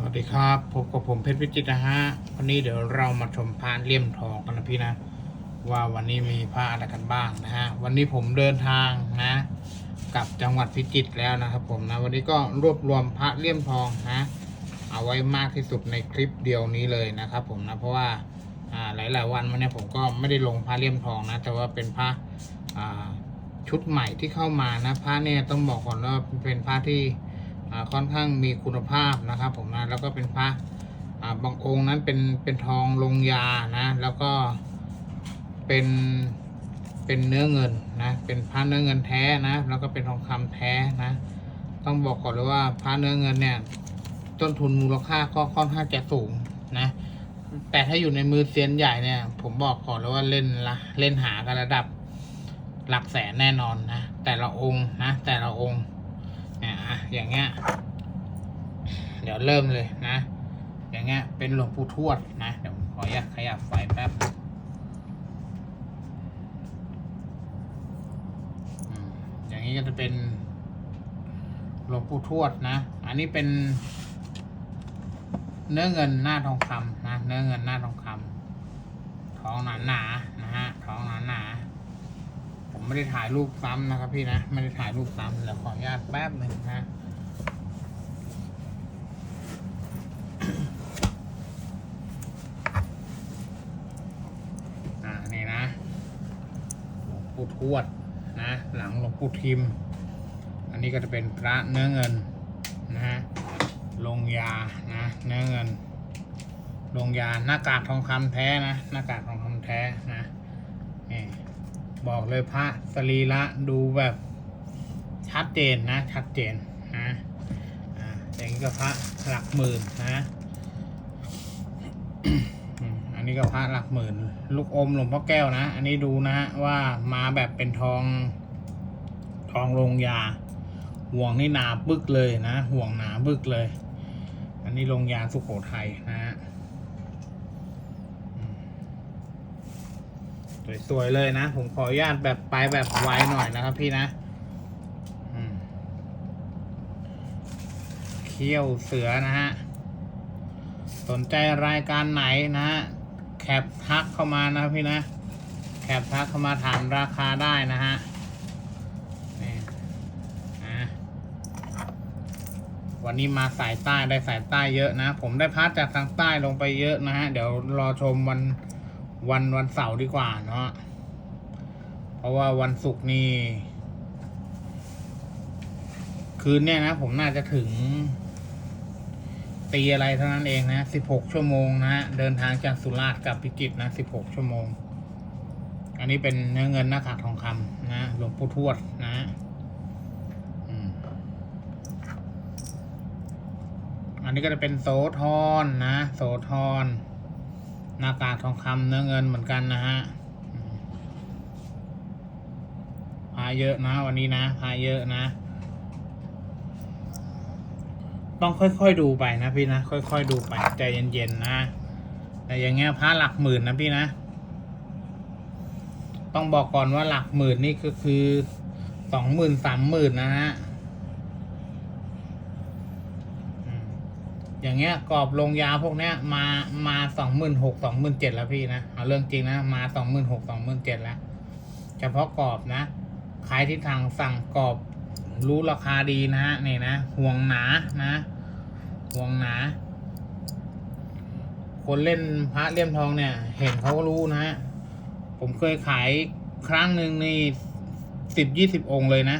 สวัสดีครับพบกับผมเพชรวิจิตนะฮะวันนี้เดี๋ยวเรามาชมพระเลี่ยมทองกันนะพี่นะ ว่าวันนี้มีพระอะไรกันบ้างนะฮะวันนี้ผมเดินทางนะกลับจังหวัดพิจิตรแล้วนะครับผมนะวันนี้ก็รวบรวมพระเลี่ยมทองนะเอาไว้มากที่สุดในคลิปเดียวนี้เลยนะครับผมนะเพราะว่าอ่ายหลายวันมาเนี่ยผมก็ไม่ได้ลงพระเลี่ยมทองนะแต่ว่าเป็นพระชุดใหม่ที่เข้ามานะพระเนี่ยต้องบอกก่อนว่าเป็นพระที่ ค่อนข้างมีคุณภาพนะครับ ผมนะแล้วก็เป็นพระบางองค์นั้นเป็นเป็นทองลงยานะ แล้วก็เป็นเป็นเนื้อเงินนะเป็นพระเนื้อเงินแท้นะ แล้วก็เป็นทองคำแท้นะ ต้องบอกก่อนเลยว่าพระเนื้อเงินเนี่ย ต้นทุนมูลค่าก็ค่อนข้างจะสูงนะ แต่ถ้าอยู่ในมือเซียนใหญ่เนี่ย ผมบอกก่อนเลยว่าเล่นละเล่นหากันระดับหลักแสนแน่นอนนะแต่ละองค์นะแต่ละองค์ อะอย่างเงี้ย เดี๋ยวเริ่มเลยนะ อย่างเงี้ย เป็นหลวงปู่ทวดนะ เดี๋ยวขออนุญาตขยับไฟแป๊บอย่างนี้ก็จะเป็นหลวงปู่ทวดนะ อันนี้เป็น เนื้อเงินหน้าทองคำนะ เนื้อเงินหน้าทองคำท้องหนาหนานะฮะ ท้องหนาหนา ไม่ได้ถ่ายรูปซ้ำนะครับพี่นะไม่ได้ถ่ายรูปซ้ำเดี๋ยวขออนุญาตแป๊บหนึ่งนะอ่านี่นะหลวงปู่ทวดนะ หลังหลวงปู่ทิม อันนี้ก็จะเป็นพระเนื้อเงินนะฮะลงยานะเนื้อเงินลงยาหน้ากากทองคำแท้นะหน้ากากทองคำแท้นะนี่ บอกเลยพระสรีระดูแบบชัดเจนนะ ชัดเจนนะอ่าอย่างนี้ก็พระหลักหมื่นนะอันนี้ก็พระหลักหมื่น ลูกอมหลวงพ่อแก้วนะ อันนี้ดูนะฮะว่ามาแบบเป็นทองทองลงยา ห่วงนี่หนาบึกเลยนะ ห่วงหนาบึกเลย อันนี้ลงยาสุโขทัยนะฮะอืม สวยๆเลยนะ ผมขออนุญาตแบบไปแบบไวหน่อยนะครับพี่นะเขี้ยวเสือนะฮะ สนใจรายการไหนนะฮะ แคปทักเข้ามานะครับพี่นะ แคปทักเข้ามาถามราคาได้นะฮะนี่อะวันนี้มาสายใต้ได้สายใต้เยอะนะ ผมได้พัดจากทางใต้ลงไปเยอะนะฮะ เดี๋ยวรอชมวัน วันวันเสาร์ดีกว่าเนาะเพราะว่าวันศุกร์นี่คืนเนี่ยนะ ผมน่าจะถึง ตีอะไรเท่านั้นเองนะสิบหกชั่วโมงนะ เดินทางจากสุราษฎร์กลับพิจิตรนะสิบหกชั่วโมง อันนี้เป็นเนื้อเงินหน้ากากทองคำนะหลวงปู่ทวดนะอันนี้ก็จะเป็นโสธรนะ โสธร หน้ากากทองคำเนื้อเงินเหมือนกันนะฮะพาเยอะนะวันนี้นะพาเยอะนะ ต้องค่อยๆดูไปนะพี่นะค่อยๆดูไปใจเย็นๆนะแต่อย่างเงี้ยพระหลักหมื่นนะพี่นะ ต้องบอกก่อนว่าหลักหมื่นนี่ก็คือสองหมื่นสามหมื่นนะฮะอืม อย่างเงี้ยกรอบลงยาพวกเนี้ยมามาสองหมื่นหกสองหมื่นเจ็ดแล้วพี่นะเอาเรื่องจริงนะมาสองหมื่นหกสองหมื่นเจ็ดแล้วเฉพาะกรอบนะใครที่ทางสั่งกรอบรู้ราคาดีนะฮะนี่นะห่วงหนานะห่วงหนา คนเล่นพระเลี่ยมทองเนี่ย เห็นเขาก็รู้นะฮะผมเคยขายครั้งหนึ่งนี่สิบยี่สิบองค์เลยนะ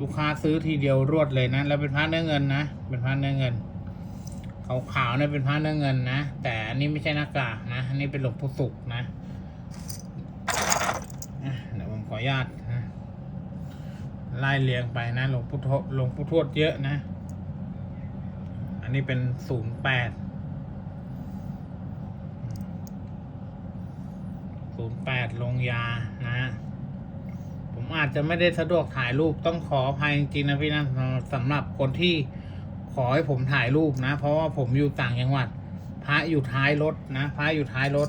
ลูกค้าซื้อทีเดียวรวดเลยนะ แล้วเป็นพระเนื้อเงินนะ เป็นพระเนื้อเงิน ขาวๆเนี่ยเป็นพระเนื้อเงินนะ แต่อันนี้ไม่ใช่หน้ากากนะ อันนี้เป็นหลวงปู่สุกนะเดี๋ยวผมขออนุญาตนะไล่เรียงไปนะหลวงปู่ทวดหลวงปู่ทวดเยอะนะ อันนี้เป็นศูนย์แปดศูนย์แปดลงยานะ ผมอาจจะไม่ได้สะดวกถ่ายรูปต้องขออภัยจริงๆนะพี่นะสำหรับคนที่ขอให้ผมถ่ายรูปนะ เพราะว่าผมอยู่ต่างจังหวัดพระอยู่ท้ายรถนะพระอยู่ท้ายรถ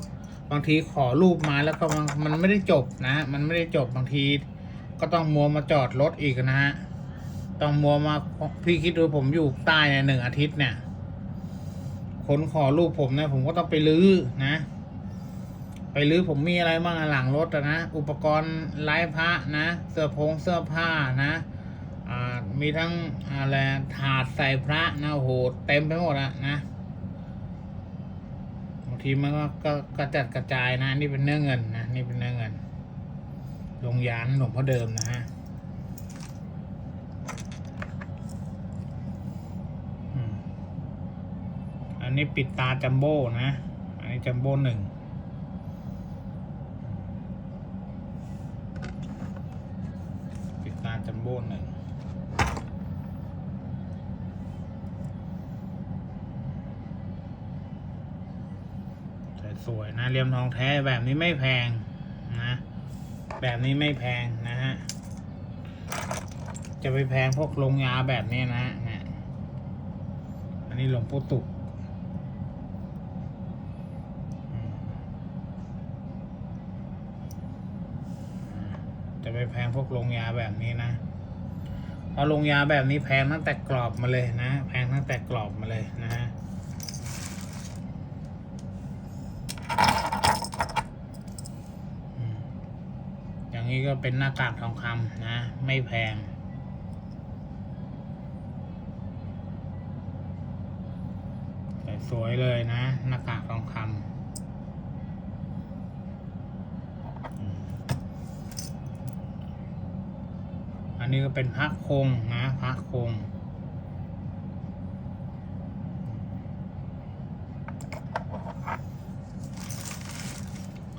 บางทีขอรูปมาแล้วก็มันมันไม่ได้จบนะ มันไม่ได้จบบางที ก็ต้องมัวมาจอดรถอีกนะฮะต้องมัวมาพี่คิดดูผมอยู่ใต้เนี่ยหนึ่งอาทิตย์เนี่ยคนขอรูปผมเนี่ยผมก็ต้องไปลื้อนะ ไปลื้อผมมีอะไรบ้างหลังรถอะนะ อุปกรณ์ไร้พระนะ เสื้อผงเสื้อผ้านะอ่ามีทั้งอะไรถาดใส่พระนะโหเต็มไปหมดอะนะบางทีมันก็ก็กระจัดกระจายนะ นี่เป็นเนื้อเงินนะนี่เป็นเนื้อเงินลงยานหลวงพ่อเดิมนะฮะอันนี้ปิดตาจัมโบ้นะ อันนี้จัมโบ้หนึ่ง ปิดตาจัม โบ้หนึ่งสวยนะเรียมทองแท้แบบนี้ไม่แพงนะแบบนี้ไม่แพงนะฮะจะไปแพงพวกลงยาแบบนี้นะเนี่ยอันนี้หลวงปู่ตุกจะไปแพงพวกลงยาแบบนี้นะ พราะลงยาแบบนี้แพงตั้งแต่กรอบมาเลยนะ แพงตั้งแต่กรอบมาเลยนะฮะอืมอย่างนี้ก็เป็นหน้ากากทองคำนะ ไม่แพงแต่สวยเลยนะหน้ากากทองคำอืมอั นนี้ก็เป็นพักคงนะพักคง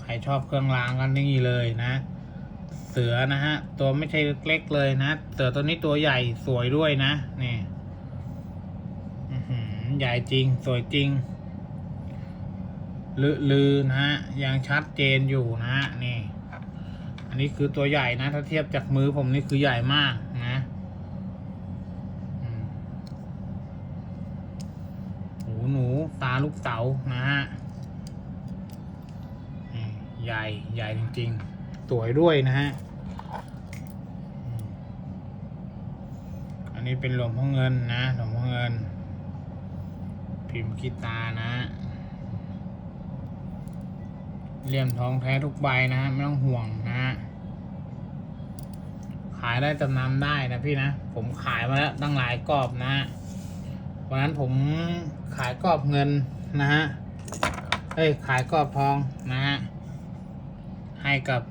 ใครชอบเครื่องรางกันนี่เลยนะ เสือนะฮะ ตัวไม่ใช่เล็กๆเลยนะ เสือตัวนี้ตัวใหญ่สวยด้วยนะนี่ใหญ่จริงสวยจริงลือลือนะฮะ ยังชัดเจนอยู่นะฮะนี่ อันนี้คือตัวใหญ่นะ ถ้าเทียบจากมือผมนี่คือใหญ่มากนะอืมหูหนูตาลูกเต๋านะฮะใหญ่ใหญ่จริงๆ สวยด้วยนะฮะ อันนี้เป็นหลวงพ่อเงินนะหลวงพ่อเงิน พิมพ์กีตานะ เหลี่ยมทองแท้ทุกใบนะฮะไม่ต้องห่วงนะฮะขายได้จำนำได้นะพี่นะ ผมขายมาแล้วตั้งหลายกรอบนะฮะวันนั้นผมขายกรอบเงินนะฮะเอ้ยขายกรอบทองนะฮะให้กับ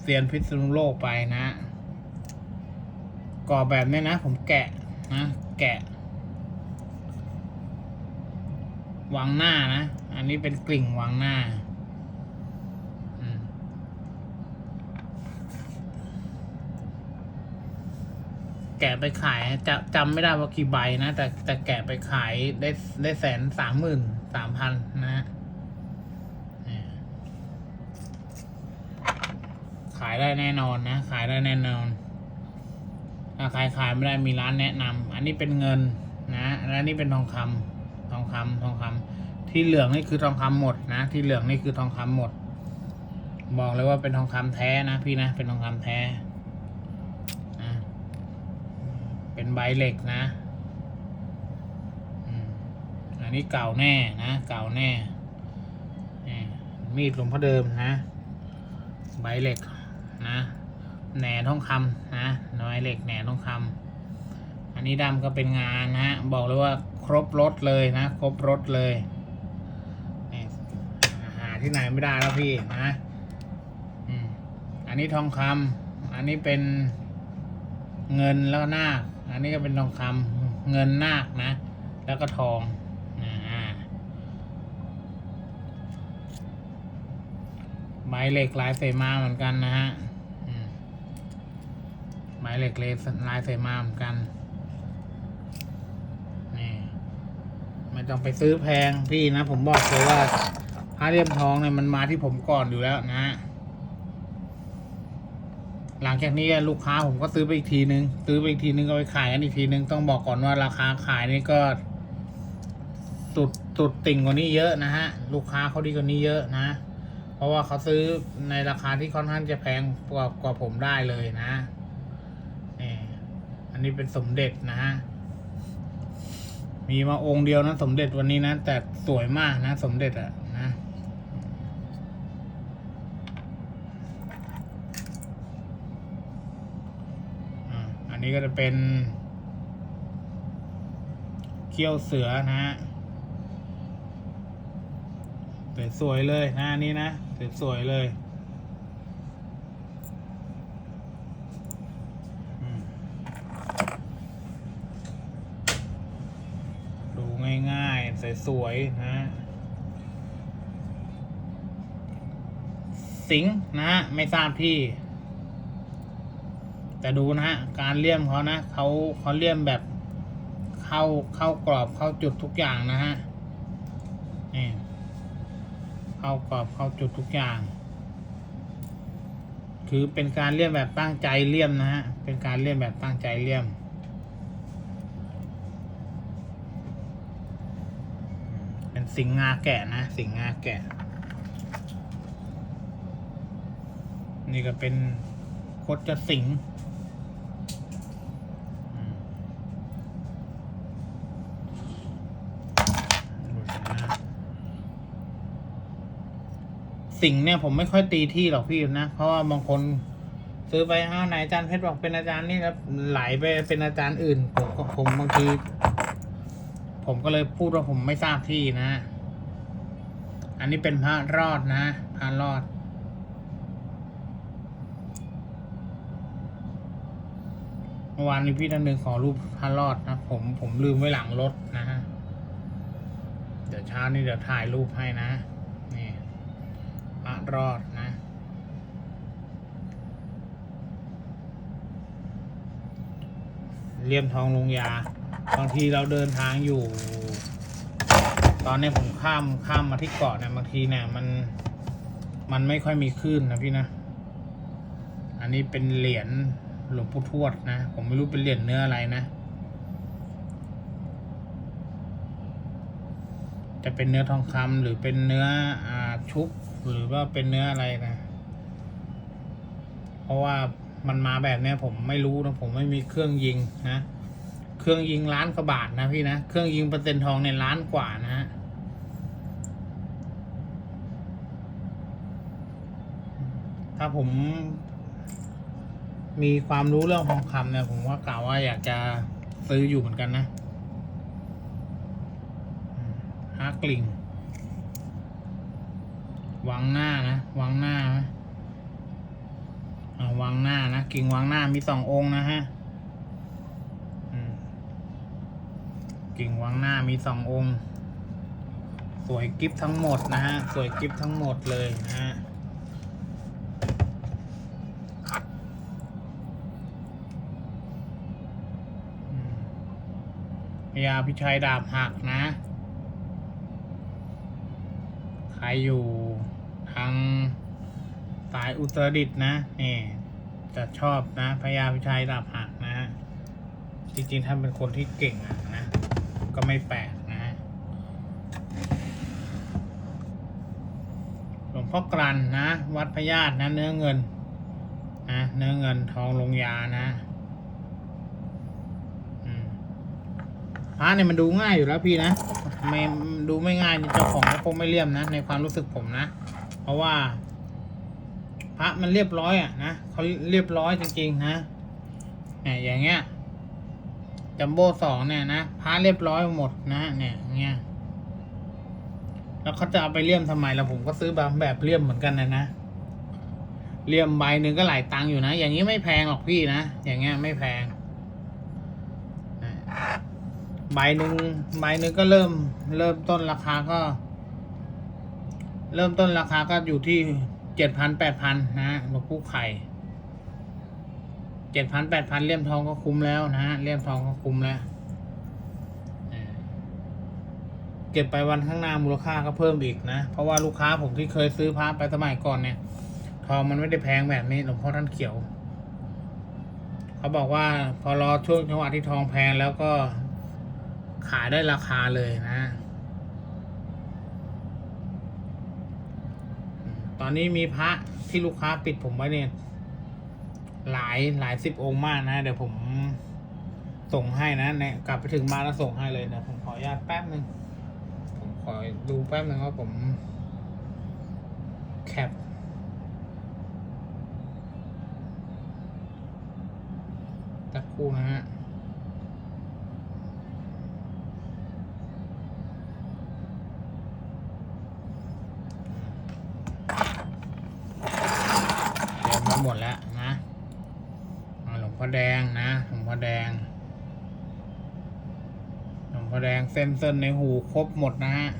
เซียนพิษณุโลกไปนะกรอบแบบนี้นะ ผมแกะนะแกะวางหน้านะ อันนี้เป็นกลิ่งวางหน้า แกะไปขายจะจำไม่ได้ว่ากี่ใบนะ แต่แต่แกะไปขายได้ได้แสนสามหมื่นสามพันนะฮะขายได้แน่นอนนะ ขายได้แน่นอนถ้าใครขายไม่ได้มีร้านแนะนำอันนี้เป็นเงินนะและนี่เป็นทองคำทองคำทองคำที่เหลืองนี่คือทองคำหมดนะ ที่เหลืองนี่คือทองคำหมด บอกเลยว่าเป็นทองคำแท้นะพี่นะเป็นทองคำแท้นะ เป็นใบเหล็กนะอันนี้เก่าแน่นะ เก่าแน่ มีดหลวงพ่อเดิมนะ ใบเหล็กนะแหนทองคำนะน้อยเหล็กแหนทองคำอันนี้ดำก็เป็นงานนะบอกเลยว่าครบรถเลยนะ ครบรถเลยหาที่ไหนไม่ได้แล้วพี่นะอันนี้ทองคำอันนี้เป็นเงินแล้วก็นา อันนี้ก็เป็นทองคำเงินนาคนะ แล้วก็ทองอ่าไม้เหล็กลายเสมาเหมือนกันนะฮะอืมไม้เหล็กเลลายเสมาเหมือนกัน นี่ ไม่ต้องไปซื้อแพงพี่นะ ผมบอกเลยว่าพระเรียมทองเนี่ยมันมาที่ผมก่อนอยู่แล้วนะฮะ หลังจากนี้ลูกค้าผมก็ซื้อไปอีกทีนึง ซื้อไปอีกทีนึงก็ไปขายกันอีกทีนึงต้องบอกก่อนว่าราคาขายนี่ก็สุดสุดติ่งกว่านี้เยอะนะฮะ ลูกค้าเขาดีกว่านี้เยอะนะ เพราะว่าเขาซื้อในราคาที่ค่อนข้างจะแพงกว่ากว่าผมได้เลยนะนี่อันนี้เป็นสมเด็จนะฮะมีมาองค์เดียวนะ สมเด็จวันนี้นะ แต่สวยมากนะ สมเด็จอะ นะอ่าอันนี้ก็จะเป็นเขี้ยวเสือนะฮะสวยๆเลยนะอันนี้นะสวยๆเลยดูง่ายๆสวยๆนะสิงนะฮะไม่ทราบที่ แต่ดูนะฮะการเลี่ยมเขานะเขาเขาเลี่ยมแบบเข้าเข้ากรอบเข้าจุดทุกอย่างนะฮะนี่เข้ากรอบเข้าจุดทุกอย่าง คือเป็นการเลี่ยมแบบตั้งใจเลี่ยมนะฮะเป็นการเลี่ยมแบบตั้งใจเลี่ยมเป็นสิงห์งาแกะนะ สิงห์งาแกะ นี่ก็เป็นโคตรสิงห์อืมดูสินะ สิ่งเนี่ยผมไม่ค่อยตีที่หรอกพี่นะ เพราะว่าบางคนซื้อไปอ้าวไหนอาจารย์เพชรบอกเป็นอาจารย์นี่แล้วไหลไปเป็นอาจารย์อื่น ผมก็ผมบางที ผมก็เลยพูดว่าผมไม่ทราบที่นะ อันนี้เป็นพระรอดนะพระรอด เมื่อวานนี้พี่ท่านหนึ่งขอรูปพระรอดนะผมผมลืมไว้หลังรถนะฮะเดี๋ยวเช้านี้เดี๋ยวถ่ายรูปให้นะ รอดนะ เลี่ยมทองลงยา บางทีเราเดินทางอยู่ ตอนนี้ผมข้ามข้ามมาที่เกาะเนี่ยบางทีเนี่ยมันมันไม่ค่อยมีคลื่นนะพี่นะ อันนี้เป็นเหรียญหลวงปู่ทวดนะ ผมไม่รู้เป็นเหรียญเนื้ออะไรนะ จะเป็นเนื้อทองคำหรือเป็นเนื้ออชุบ หรือว่าเป็นเนื้ออะไรนะ เพราะว่ามันมาแบบนี้ผมไม่รู้นะผมไม่มีเครื่องยิงนะ เครื่องยิงล้านกว่าบาทนะพี่นะ เครื่องยิงเปอร์เซ็นต์ทองเนี่ยล้านกว่านะฮะถ้าผมมีความรู้เรื่องทองคำเนี่ยผมว่ากล่าวว่าอยากจะซื้ออยู่เหมือนกันนะฮักลิง วางหน้านะวางหน้านะอ่าวางหน้านะกิ่งวางหน้ามีสององค์นะฮะกิ่งวางหน้ามีสององค์ สวยกิฟทั้งหมดนะฮะสวยกิฟทั้งหมดเลยนะฮะพญาพิชัยดาบหักนะ ใครอยู่ ทางสายอุตรดิตนะนี่จะชอบนะพญาพิชัยดาบหักนะจริงๆท่านเป็นคนที่เก่งอะนะ ก็ไม่แปลกนะหลวงพ่อกลันนะ วัดพญาตนะเนื้อเงินนะเนื้อเงินทองลงยานะพระเนี่ยมันดูง่ายอยู่แล้วพี่นะไม่ดูไม่ง่ายนี่เจ้าของก็คงไม่เลี่ยมนะ ในความรู้สึกผมนะ เพราะว่า พระมันเรียบร้อยอะนะเขาเรียบร้อยจริงๆนะเนี่ยอย่างเงี้ยจัมโบ้สองเนี่ยนะพระเรียบร้อยหมดนะเนี่ยเงี้ยแล้วเขาจะเอาไปเลี่ยมทำไมล้วผมก็ซื้อแบบแบบเลี่ยมเหมือนกันนะนะเลี่ยมใบหนึ่งก็หลายตังค์อยู่นะ อย่างนี้ไม่แพงหรอกพี่นะ อย่างเงี้ยไม่แพง ใบหนึ่งใบหนึ่งก็เริ่ม เริ่มต้นราคาก็ เริ่มต้นราคาก็อยู่ที่เจ็ดพันแปดพันนะหลวงปู่ไข่เจ็ดพันแปดพันเลี่ยมทองก็คุ้มแล้วนะเลี่ยมทองก็คุ้มแล้วเก็บไปวันข้างหน้ามูลค่าก็เพิ่มอีกนะ เพราะว่าลูกค้าผมที่เคยซื้อพระไปสมัยก่อนเนี่ยทองมันไม่ได้แพงแบบนี้หลวงพ่อท่านเขียว เขาบอกว่าพอรอช่วงจังหวะที่ทองแพงแล้วก็ขายได้ราคาเลยนะ อืมตอนนี้มีพระที่ลูกค้าปิดผมไว้เนี่ยหลายหลายสิบองค์มากนะ เดี๋ยวผมส่งให้นะเนี่ยกลับไปถึงบ้าแล้วส่งให้เลยนะผมขออนุญาตแป๊บหนึ่งผมขอดูแป๊บหนึ่งว่าผมแคปสักครู่นะฮะ เตรียมมาหมดแล้วนะอ่าหลวงพ่อแดงนะหลวงพ่อแดงหลวงพ่อแดงเส้นเส้นในหูครบหมดนะฮะ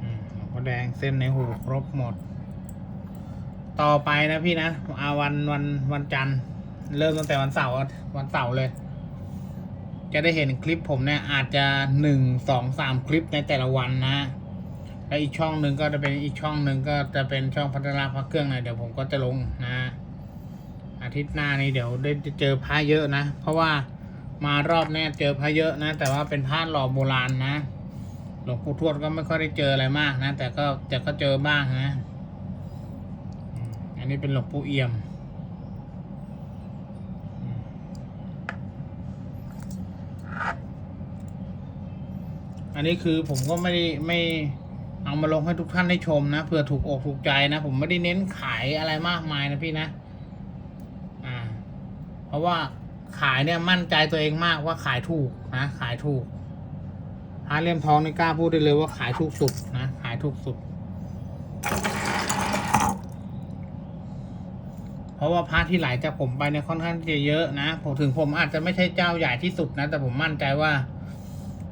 อืมหลวงพ่อแดงเส้นในหูครบหมด ต่อไปนะพี่นะเอาวันวันวันจันทร์เริ่มตั้งแต่วันเสาร์วันเสาร์เลย จะได้เห็นคลิปผมเนี่ย อาจจะหนึ่งสองสามคลิปในแต่ละวันนะแล้วอีกช่องหนึ่งก็จะเป็นอีกช่องหนึ่งก็จะเป็นช่องพัฒนาพักเครื่องน่อยเดี๋ยวผมก็จะลงนะ อาทิตย์หน้านี้เดี๋ยวได้เจอพระเยอะนะ เพราะว่า มารอบเนี้เจอพระเยอะนะ แต่ว่าเป็นพระหล่อโบราณนะ หลวงปู่ทวดก็ไม่ค่อยได้เจออะไรมากนะ แต่ก็แต่ก็เจอบ้างนะ อันนี้เป็นหลวงปู่เอี่ยมอืมอันนี้คือผมก็ไม่ได้ไม่เอามาลงให้ทุกท่านได้ชมนะเผื่อถูกอกถูกใจนะ ผมไม่ได้เน้นขายอะไรมากมายนะพี่นะ อ่า เพราะว่า ขายเนี่ยมั่นใจตัวเองมากว่าขายถูกนะขายถูกพระเลี่ยมทองนี่กล้าพูดได้เลยว่าขายถูกสุดนะขายถูกสุด เพราะว่าพระที่ไหลจากผมไปเนี่ยค่อนข้างจะเยอะนะผมถึงผมอาจจะไม่ใช่เจ้าใหญ่ที่สุดนะ แต่ผมมั่นใจว่า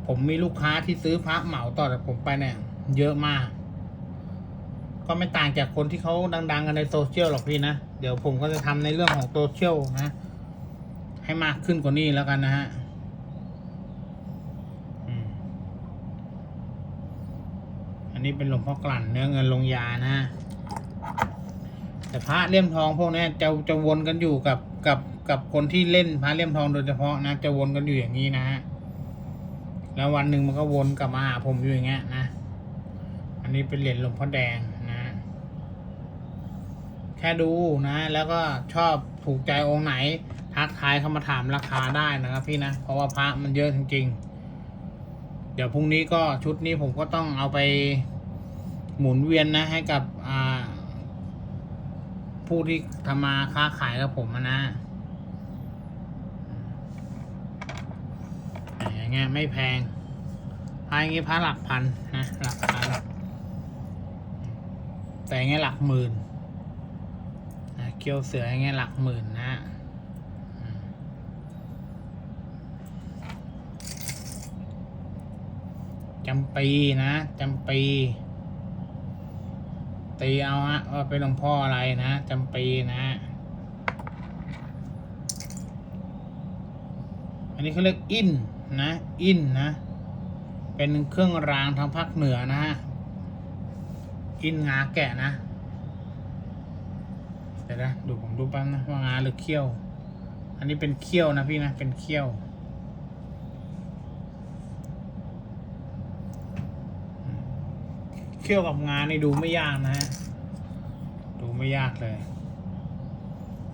ผมมีลูกค้าที่ซื้อพระเหมาต่อจากผมไปเนี่ย เยอะมาก ก็ไม่ต่างจากคนที่เขาดัง ๆ กันในโซเชียลหรอกพี่นะ เดี๋ยวผมก็จะทำในเรื่องของโซเชียลนะ ให้มากขึ้นกว่านี้แล้วกันนะฮะอันนี้เป็นหลวงพ่อกลั่นเนื้อเงินลงยานะฮะแต่พระเลี่ยมทองพวกนี้จะจะวนกันอยู่กับกับกับคนที่เล่นพระเลี่ยมทองโดยเฉพาะนะจะวนกันอยู่อย่างนี้นะฮะแล้ววันหนึ่งมันก็วนกลับมาหาผมอยู่อย่างเงี้ยนะ อันนี้เป็นเหรียญหลวงพ่อแดงนะ แค่ดูนะ แล้วก็ชอบถูกใจองค์ไหน ทักทายเข้ามาถามราคาได้นะครับพี่นะ เพราะว่าพระมันเยอะจริงๆ เดี๋ยวพรุ่งนี้ก็ชุดนี้ผมก็ต้องเอาไปหมุนเวียนนะ ให้กับผู้ที่ทำมาค้าขายกับผมนะอย่างเงี้ยไม่แพงพายอย่างงี้พระหลักพันนะหลักพันแต่เงี้ยหลักหมื่นนะเกี่ยวเสืออย่างเงี้ยหลักหมื่นนะอืมจำปีนะจำปี ตีเอาฮะว่าเป็นหลวงพ่ออะไรนะจำปีนะ อันนี้เขาเรียกอินนะ อินนะ เป็นเครื่องรางทางภาคเหนือนะฮะ อินงาแกะนะเดี๋ยวนะดูผมดูแป๊บนะว่างาหรือเขี้ยว อันนี้เป็นเขี้ยวนะพี่นะเป็นเขี้ยว เขี้ยวกับงานนี่ดูไม่ยากนะฮะดูไม่ยากเลย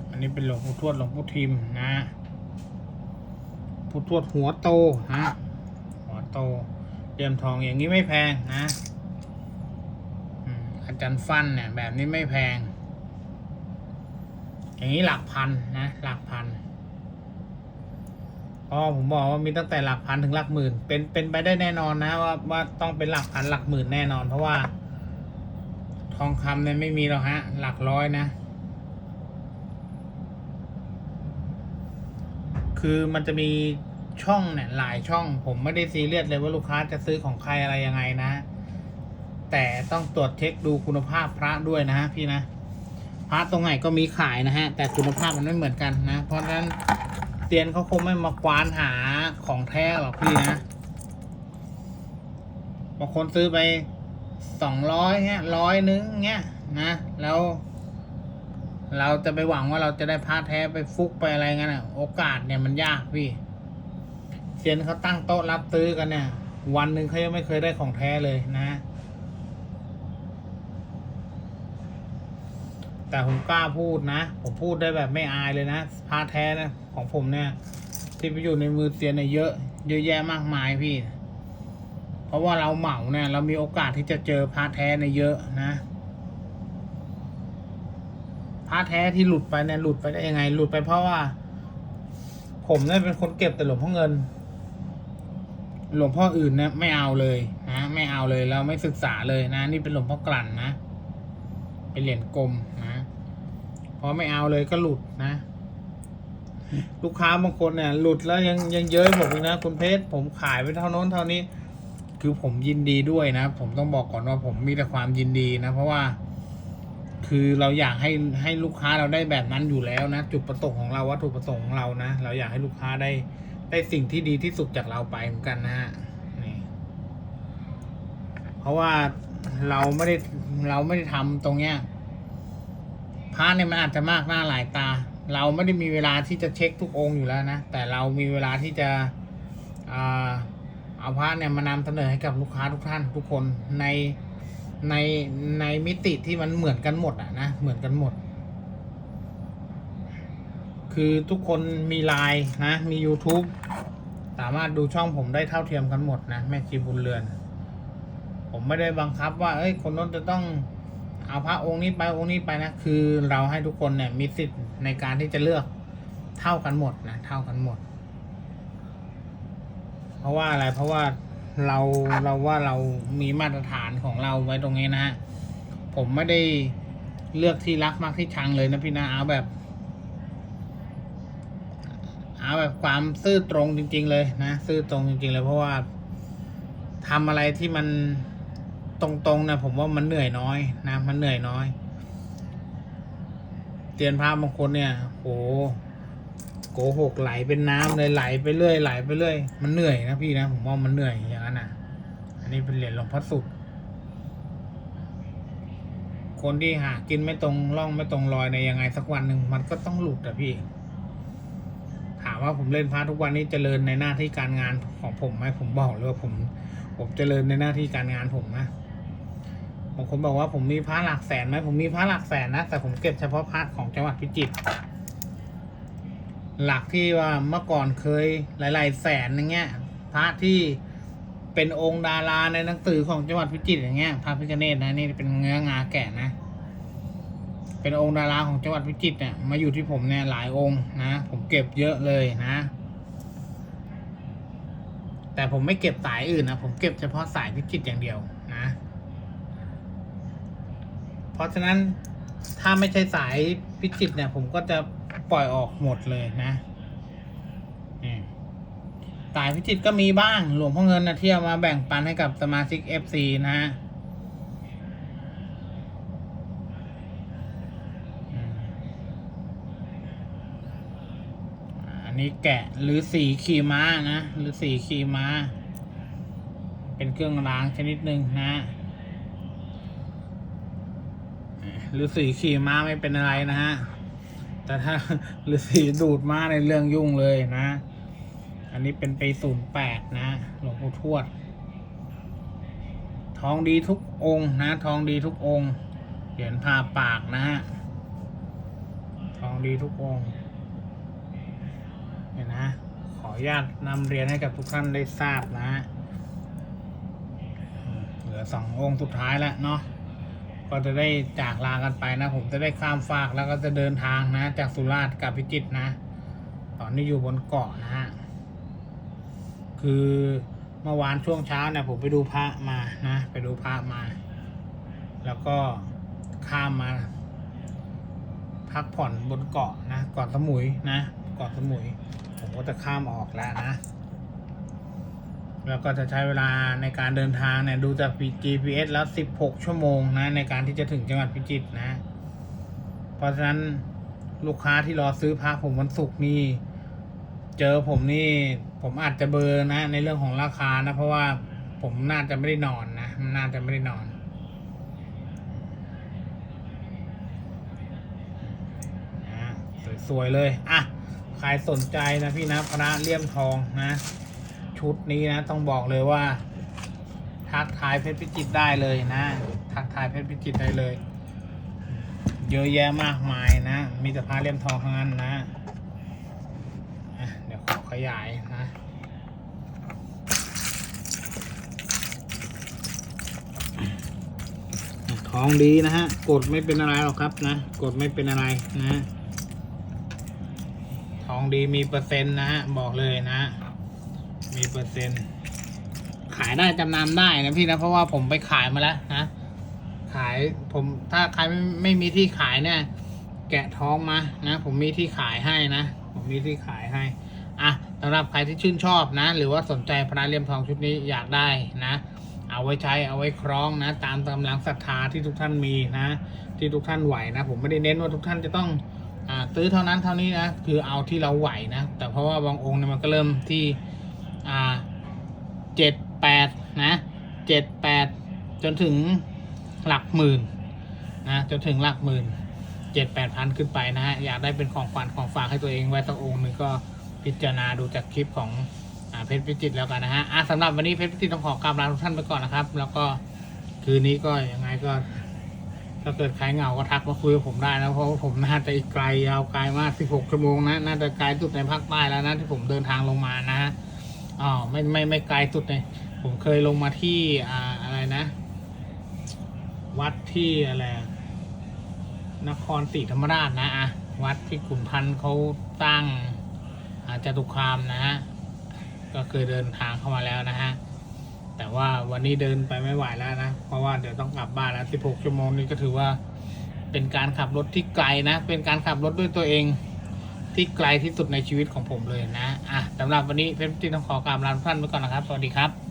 อันนี้เป็นหลวงปู่ทวดหลวงปู่ทิมนะผู้ตรวจหัวโตนะหัวโตเหลี่ยมทองอย่างนี้ไม่แพงนะอืมอาจารย์ฟันเนี่ยแบบนี้ไม่แพง อย่างนี้หลักพันนะหลักพัน อ๋อผมบอกว่ามีตั้งแต่หลักพันถึงหลักหมื่น เป็นเป็นไปได้แน่นอนนะว่าว่าต้องเป็นหลักพันหลักหมื่นแน่นอน เพราะว่า ทองคำเนี่ยไม่มีหรอกฮะ หลักร้อยนะ คือมันจะมีช่องเนี่ยหลายช่อง ผมไม่ได้ซีเรียสเลยว่าลูกค้าจะซื้อของใครอะไรยังไงนะ แต่ต้องตรวจเช็คดูคุณภาพพระด้วยนะฮะพี่นะพระตรงไหนก็มีขายนะฮะ แต่คุณภาพมันไม่เหมือนกันนะ เพราะฉะนั้น เตียนเขาคงไม่มาควานหาของแท้หรอกพี่นะบางคนซื้อไปสองร้อยเงี้ยร้อยนึงเงี้ยนะแล้ว เราจะไปหวังว่าเราจะได้พระแท้ไปฟุกไปอะไรเงี้ยนะโอกาสเนี่ยมันยากพี่เซียนเขาตั้งโต๊ะรับซื้อกันเนี่ย วันหนึ่งเขายังไม่เคยได้ของแท้เลยนะ แต่ผมกล้าพูดนะ ผมพูดได้แบบไม่อายเลยนะพระแท้นะของผมเนี่ยที่ไปอยู่ในมือเซียนเนี่ยเยอะ เยอะแยะมากมายพี่ เพราะว่าเราเหมาเนี่ย เรามีโอกาสที่จะเจอพระแท้เนี่ยเยอะนะพระแท้ที่หลุดไปเนี่ยหลุดไปได้ยังไง หลุดไปเพราะว่า ผมเนี่ยเป็นคนเก็บแต่หลวงพ่อเงิน หลวงพ่ออื่นเนี่ยไม่เอาเลยนะไม่เอาเลยเราไม่ศึกษาเลยนะ นี่เป็นหลวงพ่อ กลั่นนะเป็นเหรียญกลมนะ พอไม่เอาเลยก็หลุดนะ ลูกค้าบางคนเนี่ย หลุดแล้วยังยังเย้ยผมอีกนะ คุณเพชรผมขายไปเท่าโน้นเท่านี้ คือผมยินดีด้วยนะ ผมต้องบอกก่อนว่าผมมีแต่ความยินดีนะ เพราะว่า คือเราอยากให้ให้ลูกค้าเราได้แบบนั้นอยู่แล้วนะ จุดประสงค์ของเราวัตถุประสงค์ของเรานะเราอยากให้ลูกค้าได้ได้สิ่งที่ดีที่สุดจากเราไปเหมือนกันนะฮะนี่เพราะว่าเราไม่ได้เราไม่ได้ทำตรงเนี้ย พระเนี่ยมันอาจจะมากหน้าหลายตา เราไม่ได้มีเวลาที่จะเช็คทุกองค์อยู่แล้วนะ แต่เรามีเวลาที่จะอ่าเอาพระเนี่ยมานำเสนอให้กับลูกค้าทุกท่านทุกคนในในในมิติที่มันเหมือนกันหมดอะนะเหมือนกันหมด คือทุกคนมีไลน์นะมี YouTube สามารถดูช่องผมได้เท่าเทียมกันหมดนะแม่ชีบุญเรือน ผมไม่ได้บังคับว่า เอ้ยคนนั้นจะต้อง เอาพระองค์นี้ไปองค์นี้ไปนะคือเราให้ทุกคนเนี่ยมีสิทธิ์ในการที่จะเลือกเท่ากันหมดนะเท่ากันหมด เพราะว่าอะไรเพราะว่าเราเราว่าเรามีมาตรฐานของเราไว้ตรงนี้นะฮะผมไม่ได้เลือกที่รักมากที่ชังเลยนะพี่นะเอาแบบเอาแบบความซื่อตรงจริง ๆ เลยนะซื่อตรงจริง ๆ เลยเพราะว่าทำอะไรที่มัน ตรงๆนะผมว่ามันเหนื่อยน้อยนะมันเหนื่อยน้อยเตียนพระบางคนเนี่ยโหโกหกไหลเป็นน้ำเลยไหลไปเรื่อยไหลไปเรื่อยมันเหนื่อยนะพี่นะผมว่ามันเหนื่อยอย่างนั้นนะอันนี้เป็นเหรียญหลวงพ่อสุด คนที่หากินไม่ตรงร่องไม่ตรงรอยในยยังไงสักวันหนึ่งมันก็ต้องหลุดอะพี่ ถามว่าผมเล่นพระทุกวันนี้เจริญในหน้าที่การงานของผมไหมผมบอกเลยว่าผม ผมเจริญในหน้าที่การงานผมนะ บางคนบอกว่าผมมีพระหลักแสนไหมผมมีพระหลักแสนนะ แต่ผมเก็บเฉพาะพระของจังหวัดพิจิตรหลักที่ว่าเมื่อก่อนเคยหลาย ๆ แสนอย่างเงี้ยพระที่เป็นองค์ดาราในหนังสือของจังหวัดพิจิตรอย่างเงี้ยพระพิฆเนศนะนี่เป็นเงื้องาแก่นะ เป็นองค์ดาราของจังหวัดพิจิตรเนี่ยมาอยู่ที่ผมเนี่ยหลายองค์นะ ผมเก็บเยอะเลยนะ แต่ผมไม่เก็บสายอื่นนะผมเก็บเฉพาะสายพิจิตรอย่างเดียวนะ เพราะฉะนั้นถ้าไม่ใช่สายพิจิตเนี่ย ผมก็จะปล่อยออกหมดเลยนะสายพิจิตก็มีบ้างหลวงพ่อเงินนะที่เอามาแบ่งปันให้กับสมาชิก FC นะฮะอันนี้แกะหรือสีขี่ม้านะ หรือสีขี่ม้า เป็นเครื่องรางชนิดหนึ่งนะ หรือสีขี่ม้าไม่เป็นอะไรนะฮะ แต่ถ้าหรือสีดูดม้าในเรื่องยุ่งเลยนะ อันนี้เป็นปีศูนย์แปดนะ หลวงปู่ทวด ทองดีทุกองค์นะ ทองดีทุกองค์เหรียญผ่าปากนะฮะ ทองดีทุกองค์เห็นนะ ขออนุญาตนำเรียนให้กับทุกท่านได้ทราบนะฮะ เหลือสององค์สุดท้ายแล้วเนาะ ก็จะได้จากลากันไปนะ ผมจะได้ข้ามฟากแล้วก็จะเดินทางนะ จากสุราษฎร์กลับพิจิตรนะ ตอนนี้อยู่บนเกาะนะฮะคือเมื่อวานช่วงเช้าเนี่ยผมไปดูพระมานะ ไปดูพระมา แล้วก็ข้ามมา พักผ่อนบนเกาะนะเกาะสมุยนะเกาะสมุย ผมก็จะข้ามออกแล้วนะ แล้วก็จะใช้เวลาในการเดินทางเนี่ยดูจาก GPS แล้ว 16 ชั่วโมงนะในการที่จะถึงจังหวัดพิจิตรนะ เพราะฉะนั้นลูกค้าที่รอซื้อพระผมวันศุกร์นี่เจอผมนี่ผมอาจจะเบอร์นะ ในเรื่องของราคานะ เพราะว่าผมน่าจะไม่ได้นอนนะน่าจะไม่ได้นอนนะสวยๆเลย อะ ใครสนใจนะพี่นะพระเลี่ยมทองนะ ชุดนี้นะ ต้องบอกเลยว่า ทักทายเพชรพิจิตรได้เลยนะ ทักทายเพชรพิจิตรได้เลย เยอะแยะมากมายนะ มีแต่พระเลี่ยมทองทั้งนั้นนะเดี๋ยวขอขยายนะทองดีนะฮะ กดไม่เป็นอะไรหรอกครับนะ กดไม่เป็นอะไรนะ ทองดีมีเปอร์เซ็นต์นะฮะ บอกเลยนะ มีเปอร์เซ็นต์ขายได้จำนำได้นะพี่นะ เพราะว่าผมไปขายมาแล้วนะ ขายผมถ้าใครไม่ไม่มีที่ขายเนี่ย แกะท้องมานะ ผมมีที่ขายให้นะ ผมมีที่ขายให้อะสำหรับใครที่ชื่นชอบนะ หรือว่าสนใจพระเลี่ยมทองชุดนี้อยากได้นะเอาไว้ใช้เอาไว้คล้องนะ ตามกำลังศรัทธาที่ทุกท่านมีนะ ที่ทุกท่านไหวนะ ผมไม่ได้เน้นว่าทุกท่านจะต้องอ่าซื้อเท่านั้นเท่านี้นะ คือเอาที่เราไหวนะ แต่เพราะว่าบางองค์เนี่ยมันก็เริ่มที่ เจ็ดแปดนะเจ็ดแปดจนถึงหลักหมื่นนะจนถึงหลักหมื่นเจ็ดแปดพันขึ้นไปนะฮะอยากได้เป็นของขวัญของฝากให้ตัวเองไว้สักองค์หนึ่งก็พิจารณาดูจากคลิปของเพชรพิจิตแล้วกันนะฮะสำหรับวันนี้เพชรพิจิตต้องขอกราบลาทุกท่านไปก่อนนะครับ แล้วก็คืนนี้ก็ยังไงก็ถ้าเกิดใครเหงาก็ทักมาคุยกับผมได้นะเพราะว่าผมน่าจะอีกไกลยาวไกลมาก 16 ชั่วโมงนะ น่าจะไกลสุดในภาคใต้แล้วนะที่ผมเดินทางลงมานะฮะ อ๋อไม่ไม่ไม่ไกลสุดเลย ผมเคยลงมาที่อ่าอะไรนะ วัดที่อะไรนครศรีธรรมราชนะอะวัดที่ขุนพันธ์เขาตั้งอาจตุคามนะฮะก็เคยเดินทางเข้ามาแล้วนะฮะแต่ว่าวันนี้เดินไปไม่ไหวแล้วนะ เพราะว่าเดี๋ยวต้องกลับบ้านแล้ว16ชั่วโมงนี้ก็ถือว่าเป็นการขับรถที่ไกลนะ เป็นการขับรถด้วยตัวเอง ที่ไกลที่สุดในชีวิตของผมเลยนะอะสำหรับวันนี้เพชรที่ต้องขอกราบลาทุกท่านไปก่อนนะครับ สวัสดีครับ